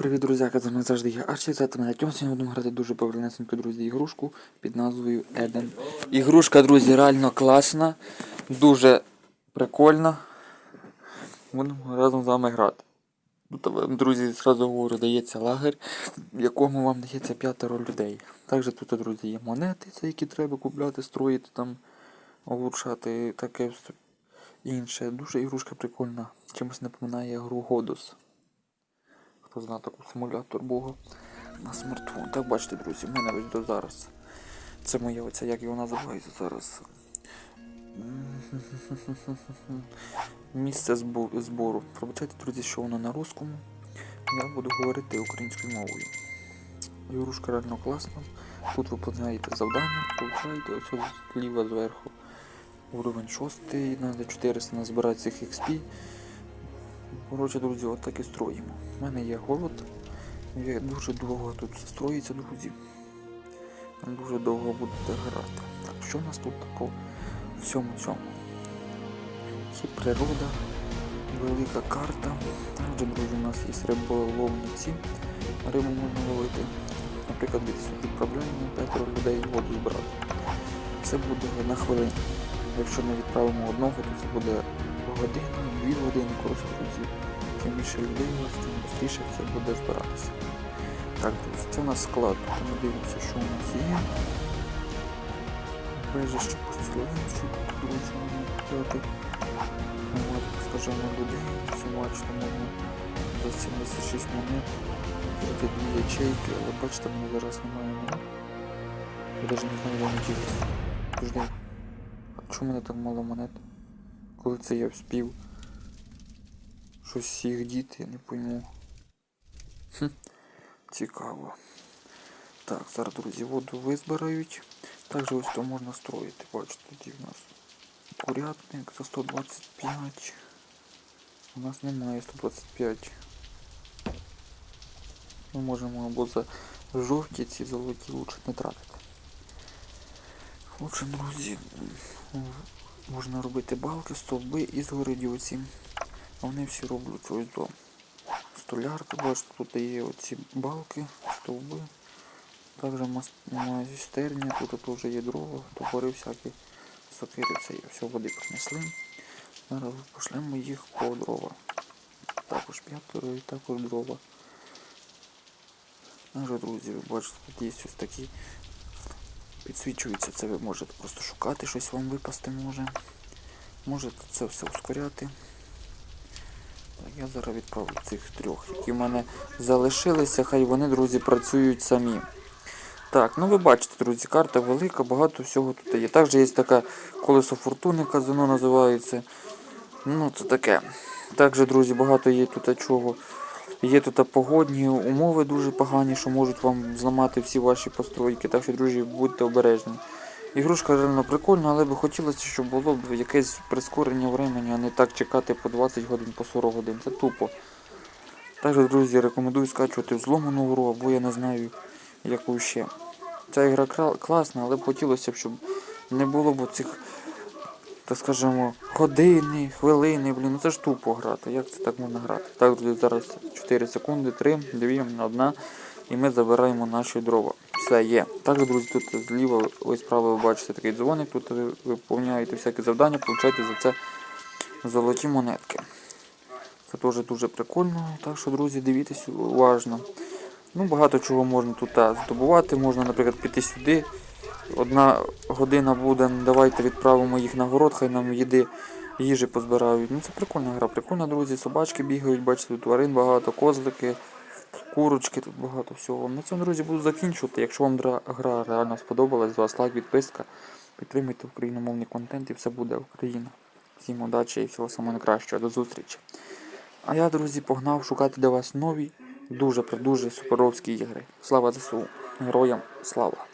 Привіт, друзяка, з вами завжди я Арчі, це мене Тьом. Сьогодні будемо грати дуже повільнесеньку, друзі, ігрушку під назвою Еден. Ігрушка, друзі, реально класна, дуже прикольна. Будемо разом з вами грати. Вам, друзі, зразу говорю, дається лагерь, в якому вам дається п'ятеро людей. Також тут, друзі, є монети, це які треба купляти, строїти, там, улучшати, таке інше. Дуже ігрушка прикольна. Чимось напоминає гру Годус. Таку симулятор Бога на смартфон. Так бачите, друзі, в мене ось до зараз. Це моя оця, як його називається зараз. Місце збору. Пробачайте, друзі, що воно на русскому. Я буду говорити українською мовою. Ігрушка реально класна. Тут виконуєте завдання, получаєте ось зліва зверху. Уровень 6, треба 400 назбирати цих XP. Коротше, друзі, от так і строїмо. У мене є голод. Я дуже довго тут строїться, друзі. Дуже довго будете грати. Так, що у нас тут по всьому цьому? Є природа, велика карта. Також, друзі, у нас є риболовниці. Рибу можна ловити. Наприклад, від відправляємо п'ятеро людей воду збирати. Це буде на хвилину. Якщо ми відправимо одного, то це буде година, дві години, коротше, друзі. Чим більше людей у вас, тим швидше все буде збиратися. Так, друзі, це у нас склад. Ми дивимося, що у нас є. Поселенців, тут, друзі. От, скажімо, людей. Все бачите, можна за 76 монет. Тут дві ячейки, але бачите, мене зараз немає. Я навіть не знаю, де вони ділись. Подожди. А чому мене так мало монет? Коли це я вспів? Щось їх діти, не пойму. Хм, цікаво. Так, зараз, друзі, воду визбирають. Також ось то можна строїти. Бачите, тоді в нас курятник за 125. У нас немає 125. Ми можемо або за жовті ці золоті лучше не тратити. Лучше, друзі, можна робити балки, стовби і згороді Вони всі роблять ось до столярки. Бачите, тут є оці балки, стовби. Також майстерня, тут теж є дрова, топори всякі, сокири, це є. Все, води принесли. Зараз пошлемо їх по дрова. Також п'ятеро і також дрова. Друзі, ви бачите, тут є ось такі підсвічується. Це ви можете просто шукати, щось вам випасти може. Можете це все ускоряти. Так, я зараз відправлю цих трьох, які в мене залишилися, хай вони, друзі, працюють самі. Так, ну ви бачите, друзі, карта велика, багато всього тут є. Також є таке колесо фортуни, казино називається. Ну, це таке. Також, друзі, багато є тут чого. Є тут погодні умови дуже погані, що можуть вам зламати всі ваші постройки. Так що, друзі, будьте обережні. Ігрушка реально прикольна, але би хотілося, щоб було б якесь прискорення времени, а не так чекати по 20 годин, по 40 годин. Це тупо. Також, друзі, рекомендую скачувати взломану гру, або я не знаю яку ще. Ця ігра класна, але б хотілося б, щоб не було б цих, так скажемо, години, хвилини, блін, ну це ж тупо грати. Як це так можна грати? Так, друзі, зараз 4 секунди, 3, 2, 1, і ми забираємо наші дрова. Все є. Також, друзі, тут зліва, ось справа ви бачите такий дзвоник, тут ви виповняєте всякі завдання, получаєте за це золоті монетки. Це теж дуже прикольно. Так що, друзі, дивіться уважно. Ну, багато чого можна тут здобувати. Можна, наприклад, піти сюди. Одна година буде, ну, давайте відправимо їх на город, хай нам їди, їжі позбирають. Ну це прикольна гра, прикольна, друзі. Собачки бігають, бачите, тварин багато, козлики, курочки, тут багато всього. На цьому, друзі, буду закінчувати. Якщо вам гра реально сподобалась, вас лайк, підписка. Підтримуйте україномовний контент і все буде Україна. Всім удачі і всього самого найкращого. До зустрічі. А я, друзі, погнав шукати для вас нові, дуже дуже суперовські ігри. Слава ЗСУ! Героям слава!